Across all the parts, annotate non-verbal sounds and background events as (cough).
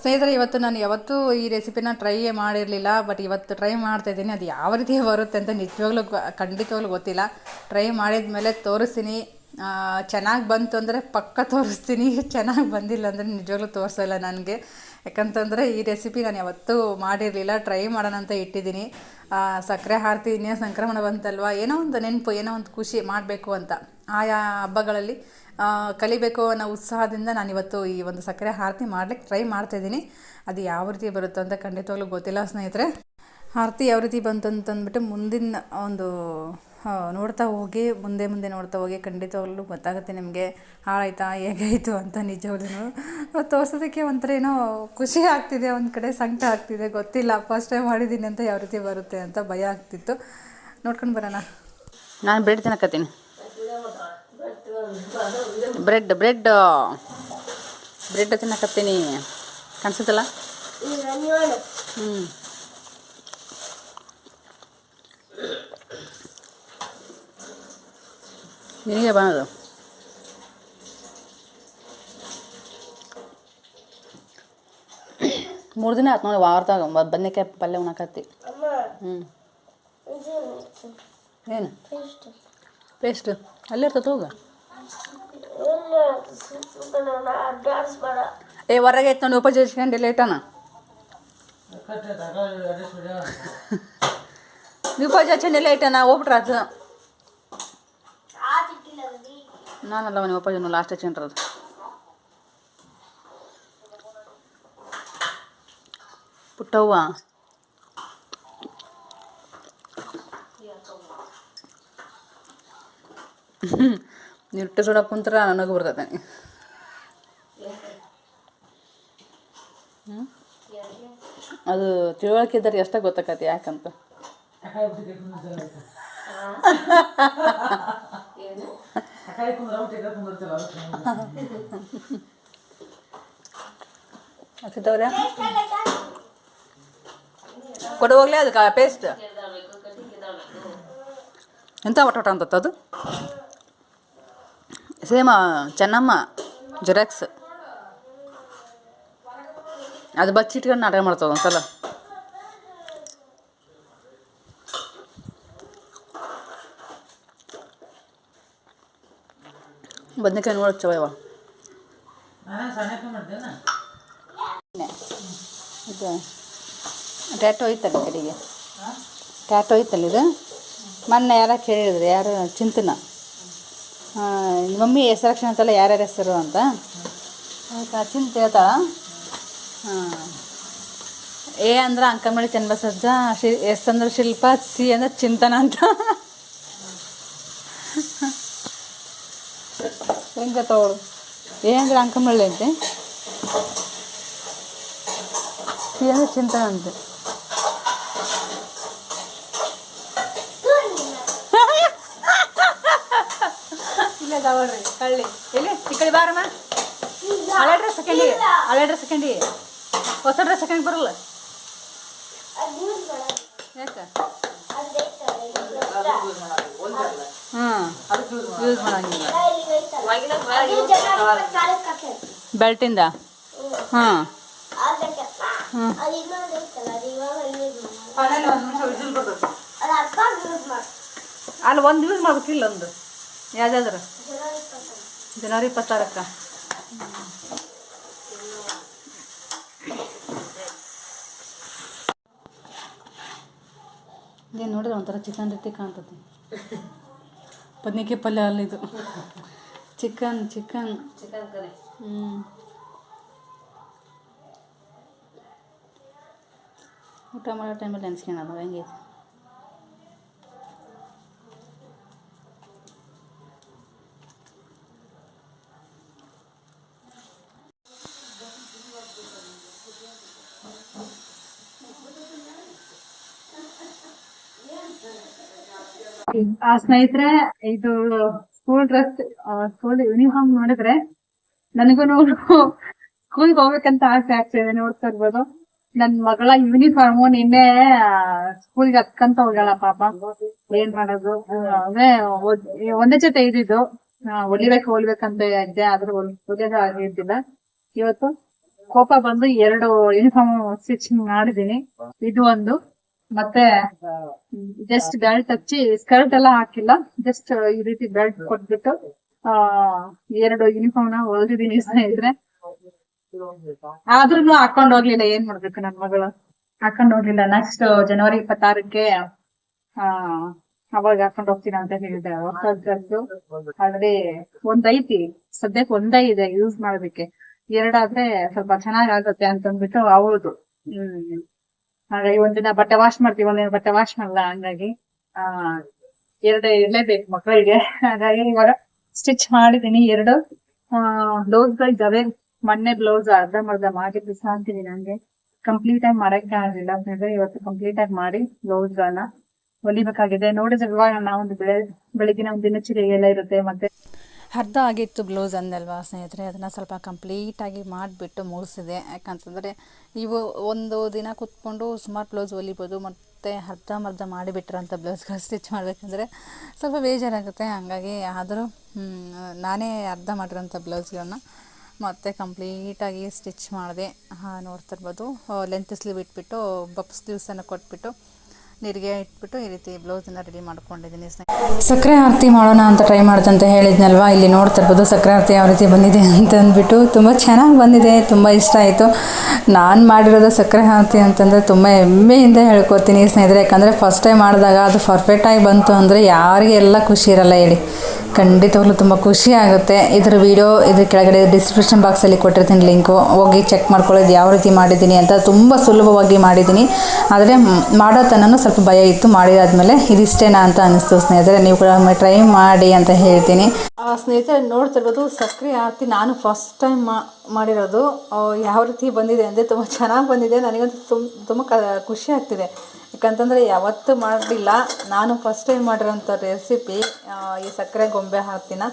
ಸ್ನೇಹಿತರೆ, ಇವತ್ತು ನಾನು ಯಾವತ್ತೂ ಈ ರೆಸಿಪಿನ ಟ್ರೈ ಮಾಡಿರಲಿಲ್ಲ, ಬಟ್ ಇವತ್ತು ಟ್ರೈ ಮಾಡ್ತಾ ಇದ್ದೀನಿ. ಅದು ಯಾವ ರೀತಿ ಬರುತ್ತೆ ಅಂತ ನಿಜವಾಗ್ಲೂ ಖಂಡಿತವಾಗ್ಲೂ ಗೊತ್ತಿಲ್ಲ. ಟ್ರೈ ಮಾಡಿದ ಮೇಲೆ ತೋರಿಸ್ತೀನಿ ಚೆನ್ನಾಗಿ ಬಂತು ಅಂದರೆ ಪಕ್ಕ ತೋರಿಸ್ತೀನಿ. (laughs) ಚೆನ್ನಾಗಿ ಬಂದಿಲ್ಲ ಅಂದರೆ ನಿಜವಾಗ್ಲೂ ತೋರಿಸಲ್ಲ ನನಗೆ. ಯಾಕಂತಂದರೆ ಈ ರೆಸಿಪಿ ನಾನು ಯಾವತ್ತೂ ಮಾಡಿರಲಿಲ್ಲ. ಟ್ರೈ ಮಾಡೋಣ ಅಂತ ಇಟ್ಟಿದ್ದೀನಿ. ಸಕ್ಕರೆ ಹಾರ್ತಿ ಇನ್ನೇನು ಸಂಕ್ರಮಣ ಬಂತಲ್ವ? ಏನೋ ಒಂದು ನೆನಪು, ಏನೋ ಒಂದು ಖುಷಿ ಮಾಡಬೇಕು ಅಂತ. ಆಯಾ ಹಬ್ಬಗಳಲ್ಲಿ ಕಲಿಬೇಕು ಅನ್ನೋ ಉತ್ಸಾಹದಿಂದ ನಾನು ಇವತ್ತು ಈ ಒಂದು ಸಕ್ಕರೆ ಆರತಿ ಮಾಡ್ಲಿಕ್ಕೆ ಟ್ರೈ ಮಾಡ್ತಾಯಿದ್ದೀನಿ ಅದು ಯಾವ ರೀತಿ ಬರುತ್ತೋ ಅಂತ ಖಂಡಿತವಾಗ್ಲೂ ಗೊತ್ತಿಲ್ಲ ಸ್ನೇಹಿತರೆ. ಆರತಿ ಯಾವ ರೀತಿ ಬಂತು ಅಂತಂದ್ಬಿಟ್ಟು ಮುಂದಿನ ಒಂದು ನೋಡ್ತಾ ಹೋಗಿ, ಮುಂದೆ ಮುಂದೆ ನೋಡ್ತಾ ಹೋಗಿ ಖಂಡಿತವಾಗ್ಲೂ ಗೊತ್ತಾಗುತ್ತೆ ನಿಮಗೆ. ಹಾಳಾಯ್ತಾ, ಹೇಗಾಯಿತು ಅಂತ ನಿಜವಾಗ್ಲೂ ತೋರ್ಸೋದಕ್ಕೆ ಒಂಥರ ಏನೋ ಖುಷಿ ಆಗ್ತಿದೆ, ಒಂದು ಕಡೆ ಸಂಕಟ ಆಗ್ತಿದೆ, ಗೊತ್ತಿಲ್ಲ. ಫಸ್ಟ್ ಟೈಮ್ ಮಾಡಿದ್ದೀನಿ ಅಂತ ಯಾವ ರೀತಿ ಬರುತ್ತೆ ಅಂತ ಭಯ ಆಗ್ತಿತ್ತು. ನೋಡ್ಕೊಂಡು ಬರೋಣ. ನಾನು ಬೇಡ ತಿನ್ನಕತ್ತೀನಿ ಬ್ರೆಡ್ ಬ್ರೆಡ್ ಬ್ರೆಡ್ ತಿನ್ನಕತ್ತೀನಿ ಕಾಣಿಸುತ್ತಲ್ಲ ಹ್ಞೂ ನಿನಗೆ ಬಾನದು ಮೂರು ದಿನ ಆಯ್ತು ನೋಡಿ ವಾರದಾಗ ಬ- ಬದ್ನೆಕಾಯಿ ಪಲ್ಯ ಉಣ್ಣಕತ್ತಿ ಹ್ಞೂ ಏನು ಪೇಸ್ಟ್ ಅಲ್ಲೇ ಇರ್ತದೆ ಹೋಗ ఏ వరగా ఎత్తాను ఓపెన్ చేసుకండి లేటనా నువ్వు చచ్చండి లేటనా ఓపెన్ రాదు. నాన్నలవని ఓపెన్ లాస్ట్ వచ్చిన రాదు. పుట్టవ్వా? ನಿಟ್ಟು ಸುಡ ಕುಂತ್ರ ನನಗೆ ಬರ್ತೈತೆ? ಅದು ತಿಳುವಳಿಕೆ ಇದ್ದಾರೆ ಎಷ್ಟ ಗೊತ್ತಾಕತಿ ಯಾಕಂತ. ಕೊಡುವಾಗಲೇ ಅದಕ್ಕೆ ಪೇಸ್ಟ್ ಎಂತ ಒಟ್ಟ ಒಟ್ಟ ಅಂತ ಅದು? Same Chennamma xerox. ಅದು ಬಚ್ಚಿಟ್ಕೊಂಡು ನಾಟಕ ಮಾಡ್ತದ ಒಂದ್ಸಲ. ಬದ್ನೆಕಾಯಿ ನೋಡಕ್ ಚವ ಇವ. ಇದು ಟ್ಯಾಟೋ ಐತಲ್ಲ ಕಡೆಗೆ. ಟ್ಯಾಟೋ ಐತಲ್ಲ ಇದು? ಮೊನ್ನೆ ಯಾರ ಕೇಳಿದ್ರು ಯಾರು ಚಿಂತನ. ಮಮ್ಮಿ ಹೆಸರಕ್ಷಣ ಅಂತಲ್ಲ, ಯಾರ್ಯಾರ ಹೆಸರು ಅಂತ? ಚಿಂತ ಹೇಳ್ತಾಳ ಎ ಅಂದ್ರೆ ಅಂಕಮಳಿ ಚನ್ನಬಸಜ್ಜ, ಶಿ, ಎಸ್ ಅಂದ್ರೆ ಶಿಲ್ಪ, ಸಿ ಅಂದ್ರೆ ಚಿಂತನ ಅಂತ. ಹೆಂಗ ತಗೊಳು? ಎ ಅಂದ್ರೆ ಅಂಕಮಳ್ಳಿ ಅಂತೆ. ಸಿ ಅಂದ್ರೆ ಚಿಂತನ ಅಂತೆ. ತಗೊಳ್ರಿ ಕಳ್ಳಿ. ಎಲ್ಲಿ? ಈ ಕಡೆ ಬಾರಮ್ಮ. ಹಳೆ ಡ್ರೆಸ್ ಹಾಕೊಂಡಿ ಹಳೆ ಡ್ರೆಸ್ ಹಾಕೊಂಡಿ ಹೊಸ ಡ್ರೆಸ್ ಹಾಕೊಂಡ್ ಬರಲ್ಲ. ಯಾಕ? ಹ್ಞೂ ಯೂಸ್ ಮಾಡಂಗಿಲ್ಲ. ಬೆಲ್ಟಿಂದ? ಹಾಂ ಅಲ್ಲಿ ಒಂದು ಯೂಸ್ ಮಾಡ್ಬೇಕಿಲ್ಲ ಒಂದು. ಯಾವ್ದಾದ್ರು ಜನವರಿ ಇಪ್ಪತ್ತಾರಕ್ಕ ಇದೇನು ನೋಡಿದ್ರೆ ಒಂಥರ ಚಿಕನ್ ರೀತಿ ಕಾಣ್ತದೆ ಬದ್ನಿಕಾಯಿ ಪಲ್ಯ ಅಲ್ಲಿದು ಚಿಕನ್ ಚಿಕನ್ ಚಿಕನ್ ಕರಿ ಹ್ಞೂ ಊಟ ಮಾಡೋ ಟೈಮಲ್ಲಿ ನೆನ್ಸ್ಕೊಳೋದು ಹೆಂಗೆ ಆ ಸ್ನೇಹಿತರೆ, ಇದು ಸ್ಕೂಲ್ ಡ್ರೆಸ್ ಸ್ಕೂಲ್ ಯೂನಿಫಾರ್ಮ್ ನೋಡಿದ್ರೆ ನನಗೂ ಸ್ಕೂಲ್ಗೆ ಹೋಗ್ಬೇಕಂತ ಆಸೆ ಆಗ್ತಿದೆ ನೋಡ್ತಾ ಇರ್ಬೋದು. ನನ್ ಮಗಳ ಯೂನಿಫಾರ್ಮ್ ನಿನ್ನೆ ಸ್ಕೂಲ್ಗೆ ಹತ್ಕಂತ ಹೋಗ್ಯಾಳ ಪಾಪ. ಏನ್ ಮಾಡೋದು? ಅದೇ ಒದ್- ಜೊತೆ ಇದ್ದಿದ್ದು. ಹೊಲಿಬೇಕು, ಹೊಲಿಬೇಕಂತ ಇದ್ದೆ, ಆದ್ರೆ ಹೊಲ್- ಹೊಲಿಯೋದು ಆಗಿದ್ದಿಲ್ಲ ಇವತ್ತು ಕೋಪ ಬಂದು ಎರಡು ಯೂನಿಫಾರ್ಮ್ ಸ್ಟಿಚಿಂಗ್ ಮಾಡಿದೀನಿ ಇದು ಒಂದು. ಮತ್ತೆ ಜಸ್ಟ್ ಬೆಲ್ಟ್ ಹಚ್ಚಿ ಸ್ಕರ್ಟ್ ಎಲ್ಲ ಹಾಕಿಲ್ಲ ಜಸ್ಟ್ ಈ ರೀತಿ ಬೆಲ್ಟ್ ಕೊಟ್ಬಿಟ್ಟು ಆ ಎರಡು ಯೂನಿಫಾರ್ಮ್ನ ಹೊಲ್ದಿದೀನಿ ಸ್ನೇಹಿತರೆ. ಆದ್ರೂ ಹಾಕೊಂಡ್ ಹೋಗ್ಲಿಲ್ಲ ಏನ್ ಮಾಡ್ಬೇಕು ನನ್ ಮಗಳು? ಹಾಕೊಂಡ್ ಹೋಗ್ಲಿಲ್ಲ. ನೆಕ್ಸ್ಟ್ ಜನವರಿ ಇಪ್ಪತ್ತಾರಕ್ಕೆ ಆ ಅವಾಗ ಹಾಕೊಂಡ್ ಹೋಗ್ತೀನಿ ಅಂತ ಹೇಳಿದೆ. ಹೊಸ ಡ್ರೆಸ್ ಆಲ್ರೆಡಿ ಒಂದ್ ಐತಿ. ಸದ್ಯಕ್ಕೆ ಒಂದೇ ಇದೆ ಯೂಸ್ ಮಾಡೋದಕ್ಕೆ ಎರಡಾದ್ರೆ ಸ್ವಲ್ಪ ಚೆನ್ನಾಗ್ ಆಗುತ್ತೆ ಅಂತ ಅಂದ್ಬಿಟ್ಟು ಅವಳದು ಹ್ಮ್. ಹಾಗಾಗಿ ಒಂದಿನ ಬಟ್ಟೆ ವಾಶ್ ಮಾಡ್ತೀವಿ, ಒಂದಿನ ಬಟ್ಟೆ ವಾಶ್ ಮಾಡಲ್ಲ ಹಂಗಾಗಿ, ಆ, ಎರಡು ಇರ್ಲೇಬೇಕು ಮಕ್ಕಳಿಗೆ ಹಾಗಾಗಿ ಇವಾಗ ಸ್ಟಿಚ್ ಮಾಡಿದೀನಿ ಎರಡು. ಬ್ಲೌಸ್ ಇದಾವೆ ಮೊನ್ನೆ ಬ್ಲೌಸ್ ಅರ್ಧ ಮರ್ಧ ಮಾಡಿ ಬಿಸಾಕ್ತೀನಿ ನಂಗೆ. ಕಂಪ್ಲೀಟ್ ಆಗಿ ಮಾಡಕ್ಕೆ ಆಗಲಿಲ್ಲ. ಅಂತಂದ್ರೆ ಇವತ್ತು ಕಂಪ್ಲೀಟ್ ಆಗಿ ಮಾಡಿ ಬ್ಲೌಸ್ ಗಳನ್ನ ಹೊಲಿಬೇಕಾಗಿದೆ. ಇವಾಗ ನಾವೊಂದು ಬೆಳೆ ಬೆಳಗಿನ ಒಂದು ದಿನಚರಿ ಎಲ್ಲ ಇರುತ್ತೆ, ಮತ್ತೆ ಅರ್ಧ ಆಗಿತ್ತು ಬ್ಲೌಸ್ ಅಂದಲ್ವಾ ಸ್ನೇಹಿತರೆ, ಅದನ್ನು ಸ್ವಲ್ಪ ಕಂಪ್ಲೀಟಾಗಿ ಮಾಡಿಬಿಟ್ಟು ಮುಗಿಸಿದೆ. ಯಾಕಂತಂದರೆ ಇವು ಒಂದು ದಿನ ಕೂತ್ಕೊಂಡು ಸುಮಾರು ಬ್ಲೌಸ್ ಹೊಲಿಬೋದು, ಮತ್ತು ಅರ್ಧಂಬರ್ಧ ಮಾಡಿಬಿಟ್ರಂಥ ಬ್ಲೌಸ್ಗಳು ಸ್ಟಿಚ್ ಮಾಡಬೇಕಂದ್ರೆ ಸ್ವಲ್ಪ ಬೇಜಾರಾಗುತ್ತೆ. ಹಾಗಾಗಿ ಆದರೂ ನಾನೇ ಅರ್ಧ ಮಾಡಿರೋಂಥ ಬ್ಲೌಸ್ಗಳನ್ನ ಮತ್ತೆ ಕಂಪ್ಲೀಟಾಗಿ ಸ್ಟಿಚ್ ಮಾಡಿದೆ. ನೋಡ್ತಿರ್ಬೋದು ಲೆಂತ್ ಸ್ಲೀವ್ ಇಟ್ಬಿಟ್ಟು ಬಪ್ ಸ್ಲೀವ್ಸನ್ನು ಕೊಟ್ಬಿಟ್ಟು ನೀರಿಗೆ ಇಟ್ಬಿಟ್ಟು ಈ ರೀತಿ ಬ್ಲೌಸನ್ನು ರೆಡಿ ಮಾಡ್ಕೊಂಡಿದ್ದೀನಿ ಸಕ್ಕರೆ ಆರತಿ ಮಾಡೋಣ ಅಂತ ಟ್ರೈ ಅಂತ ಹೇಳಿದ್ನಲ್ವಾ? ಇಲ್ಲಿ ನೋಡ್ತಾ ಇರ್ಬೋದು ಸಕ್ಕರೆ ಆರತಿ ಯಾವ ರೀತಿ ಬಂದಿದೆ ಅಂತ ಅಂದ್ಬಿಟ್ಟು ತುಂಬ ಚೆನ್ನಾಗಿ ಬಂದಿದೆ, ತುಂಬ ಇಷ್ಟ ಆಯಿತು. ನಾನು ಮಾಡಿರೋದು ಸಕ್ಕರೆ ಆರತಿ ಅಂತಂದರೆ ತುಂಬ ಹೆಮ್ಮೆಯಿಂದ ಹೇಳ್ಕೊತೀನಿ ಸ್ನೇಹಿತರೆ. ಯಾಕಂದರೆ ಫಸ್ಟ್ ಟೈಮ್ ಮಾಡಿದಾಗ ಅದು ಪರ್ಫೆಕ್ಟಾಗಿ ಬಂತು ಅಂದರೆ ಯಾರಿಗೆ ಎಲ್ಲ ಖುಷಿ ಇರಲ್ಲ ಹೇಳಿ. ಖಂಡಿತವಾಗ್ಲೂ ತುಂಬ ಖುಷಿ ಆಗುತ್ತೆ. ಇದರ ವಿಡಿಯೋ ಇದ್ರ ಕೆಳಗಡೆ ಡಿಸ್ಕ್ರಿಪ್ಷನ್ ಬಾಕ್ಸಲ್ಲಿ ಕೊಟ್ಟಿರ್ತೀನಿ ಲಿಂಕು ಹೋಗಿ ಚೆಕ್ ಮಾಡ್ಕೊಳ್ಳೋದು ಯಾವ ರೀತಿ ಮಾಡಿದ್ದೀನಿ ಅಂತ ತುಂಬ ಸುಲಭವಾಗಿ ಮಾಡಿದ್ದೀನಿ. ಆದರೆ ಮಾಡೋ ತನಕ ಸ್ವಲ್ಪ ಭಯ ಇತ್ತು, ಮಾಡಿದಾದ್ಮೇಲೆ ಇದಿಷ್ಟೇನಾ ಅಂತ ಅನಿಸ್ತು ಸ್ನೇಹಿತರೆ. ನೀವು ಕೂಡ ಒಮ್ಮೆ ಟ್ರೈ ಮಾಡಿ ಅಂತ ಹೇಳ್ತೀನಿ. ಆ ಸ್ನೇಹಿತರೆ ನೋಡ್ತಿರ್ಬೋದು ಸಕ್ಕರೆ ಆರತಿ ನಾನು ಫಸ್ಟ್ ಟೈಮ್ ಮಾಡಿರೋದು. ಯಾವ ರೀತಿ ಬಂದಿದೆ ಅಂದರೆ ತುಂಬ ಚೆನ್ನಾಗಿ ಬಂದಿದೆ. ನನಗಂತೂ ತುಂಬ ತುಂಬ ಕ, ಖುಷಿ ಆಗ್ತಿದೆ. ಯಾಕಂತಂದರೆ ಯಾವತ್ತೂ ಮಾಡಲಿಲ್ಲ ನಾನು ಫಸ್ಟ್ ಟೈಮ್ ಮಾಡಿರೋಂಥ ರೆಸಿಪಿ ಈ ಸಕ್ಕರೆ ಗೊಂಬೆ ಆರತಿನ.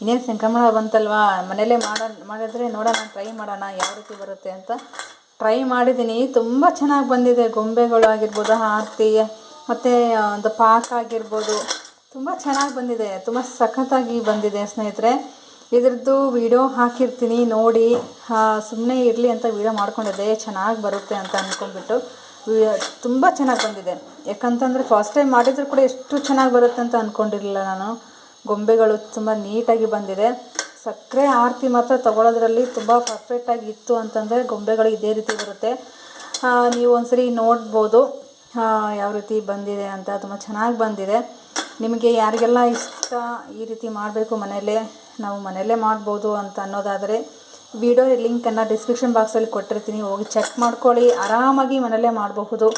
ಇನ್ನೇನು ಸಂಕ್ರಮಣ ಬಂತಲ್ವಾ? ಮನೇಲೇ ಮಾಡೋ, ಮಾಡಿದ್ರೆ ನೋಡೋಣ ಟ್ರೈ ಮಾಡೋಣ, ಯಾವ ರೀತಿ ಬರುತ್ತೆ ಅಂತ. ಟ್ರೈ ಮಾಡಿದ್ದೀನಿ ತುಂಬ ಚೆನ್ನಾಗಿ ಬಂದಿದೆ. ಗೊಂಬೆಗಳು ಆಗಿರ್ಬೋದು, ಆರತಿ, ಮತ್ತು ಒಂದು ಪಾಕ ಆಗಿರ್ಬೋದು. ತುಂಬ ಚೆನ್ನಾಗಿ ಬಂದಿದೆ. ತುಂಬ ಸಖತ್ತಾಗಿ ಬಂದಿದೆ ಸ್ನೇಹಿತರೆ. ಇದ್ರದ್ದು ವಿಡಿಯೋ ಹಾಕಿರ್ತೀನಿ. ನೋಡಿ. ಸುಮ್ಮನೆ ಇರಲಿ ಅಂತ ವಿಡಿಯೋ ಮಾಡ್ಕೊಂಡಿದ್ದೆ. ಚೆನ್ನಾಗಿ ಬರುತ್ತೆ ಅಂತ ಅಂದ್ಕೊಂಡ್ಬಿಟ್ಟು ತುಂಬ ಚೆನ್ನಾಗಿ ಬಂದಿದೆ. ಯಾಕಂತಂದರೆ ಫಸ್ಟ್ ಟೈಮ್ ಮಾಡಿದ್ರು ಕೂಡ ಎಷ್ಟು ಚೆನ್ನಾಗಿ ಬರುತ್ತೆ ಅಂತ ಅಂದ್ಕೊಂಡಿರಲಿಲ್ಲ ನಾನು. ಗೊಂಬೆಗಳು ತುಂಬ ನೀಟಾಗಿ ಬಂದಿದೆ. ಸಕ್ಕರೆ ಆರತಿ ಮಾತ್ರ ತೊಗೊಳೋದ್ರಲ್ಲಿ ತುಂಬ ಪರ್ಫೆಕ್ಟಾಗಿ ಇತ್ತು ಅಂತಂದರೆ ಗೊಂಬೆಗಳು ಇದೇ ರೀತಿ ಬರುತ್ತೆ. ನೀವು ಒಂದ್ಸರಿ ನೋಡ್ಬೋದು ಯಾವ ರೀತಿ ಬಂದಿದೆ ಅಂತ. ತುಂಬ ಚೆನ್ನಾಗಿ ಬಂದಿದೆ. ನಿಮಗೆ ಯಾರಿಗೆಲ್ಲ ಇಷ್ಟ ಈ ರೀತಿ ಮಾಡಬೇಕು ಮನೆಯಲ್ಲೇ, ನಾವು ಮನೆಯಲ್ಲೇ ಮಾಡ್ಬೋದು ಅಂತ ಅನ್ನೋದಾದರೆ ವಿಡಿಯೋ ಲಿಂಕನ್ನು ಡಿಸ್ಕ್ರಿಪ್ಷನ್ ಬಾಕ್ಸಲ್ಲಿ ಕೊಟ್ಟಿರ್ತೀನಿ. ಹೋಗಿ ಚೆಕ್ ಮಾಡ್ಕೊಳ್ಳಿ. ಆರಾಮಾಗಿ ಮನೆಯಲ್ಲೇ ಮಾಡಬಹುದು.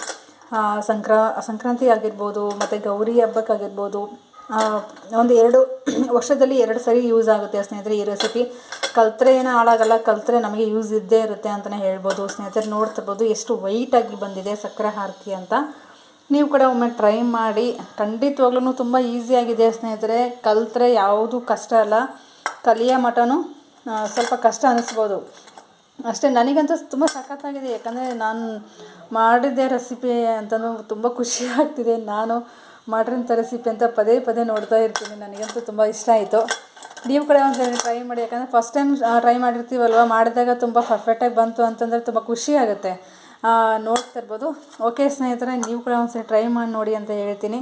ಸಂಕ್ರಾ, ಸಂಕ್ರಾಂತಿ ಆಗಿರ್ಬೋದು, ಮತ್ತು ಗೌರಿ ಹಬ್ಬಕ್ಕಾಗಿರ್ಬೋದು ಒಂದು ಎರಡು (clears throat) ವರ್ಷದಲ್ಲಿ ಎರಡು ಸರಿ ಯೂಸ್ ಆಗುತ್ತೆ ಸ್ನೇಹಿತರೆ ಈ ರೆಸಿಪಿ ಕಲ್ತ್ರೆ ಏನೂ ಹಾಳಾಗಲ್ಲ, ಕಲ್ತ್ರೆ ನಮಗೆ ಯೂಸ್ ಇದ್ದೇ ಇರುತ್ತೆ ಅಂತಲೇ ಹೇಳ್ಬೋದು. ಸ್ನೇಹಿತರೆ ನೋಡ್ತಿರ್ಬೋದು ಎಷ್ಟು ವೈಟಾಗಿ ಬಂದಿದೆ ಸಕ್ಕರೆ ಹಾರ್ತಿ ಅಂತ. ನೀವು ಕೂಡ ಒಮ್ಮೆ ಟ್ರೈ ಮಾಡಿ ಖಂಡಿತವಾಗ್ಲೂ ತುಂಬ ಈಸಿಯಾಗಿದೆ ಸ್ನೇಹಿತರೆ. ಕಲ್ತ್ರೆ ಯಾವುದು ಕಷ್ಟ ಅಲ್ಲ. ಕಲಿಯೋ ಮಟನೂ ಸ್ವಲ್ಪ ಕಷ್ಟ ಅನ್ನಿಸ್ಬೋದು ಅಷ್ಟೇ ನನಗಂತೂ ತುಂಬ ಸಖತ್ತಾಗಿದೆ. ಯಾಕಂದರೆ ನಾನು ಮಾಡಿದ್ದೆ ರೆಸಿಪಿ ಅಂತಲೂ ತುಂಬ ಖುಷಿ ಆಗ್ತಿದೆ. ನಾನು ಮಾಡಿರೋಂಥ ರೆಸಿಪಿ ಅಂತ ಪದೇ ಪದೇ ನೋಡ್ತಾ ಇರ್ತೀನಿ. ನನಗಂತೂ ತುಂಬ ಇಷ್ಟ ಆಯಿತು. ನೀವು ಕೂಡ ಒಂದ್ಸರಿ ಟ್ರೈ ಮಾಡಿ. ಯಾಕಂದರೆ ಫಸ್ಟ್ ಟೈಮ್ ಟ್ರೈ ಮಾಡಿರ್ತೀವಲ್ವ? ಮಾಡಿದಾಗ ತುಂಬ ಪರ್ಫೆಕ್ಟಾಗಿ ಬಂತು ಅಂತಂದರೆ ತುಂಬ ಖುಷಿ ಆಗುತ್ತೆ. ನೋಡ್ತಾ ಇರ್ಬೋದು. ಓಕೆ ಸ್ನೇಹಿತರೆ, ನೀವು ಕೂಡ ಒಂದ್ಸರಿ ಟ್ರೈ ಮಾಡಿ ನೋಡಿ ಅಂತ ಹೇಳ್ತೀನಿ.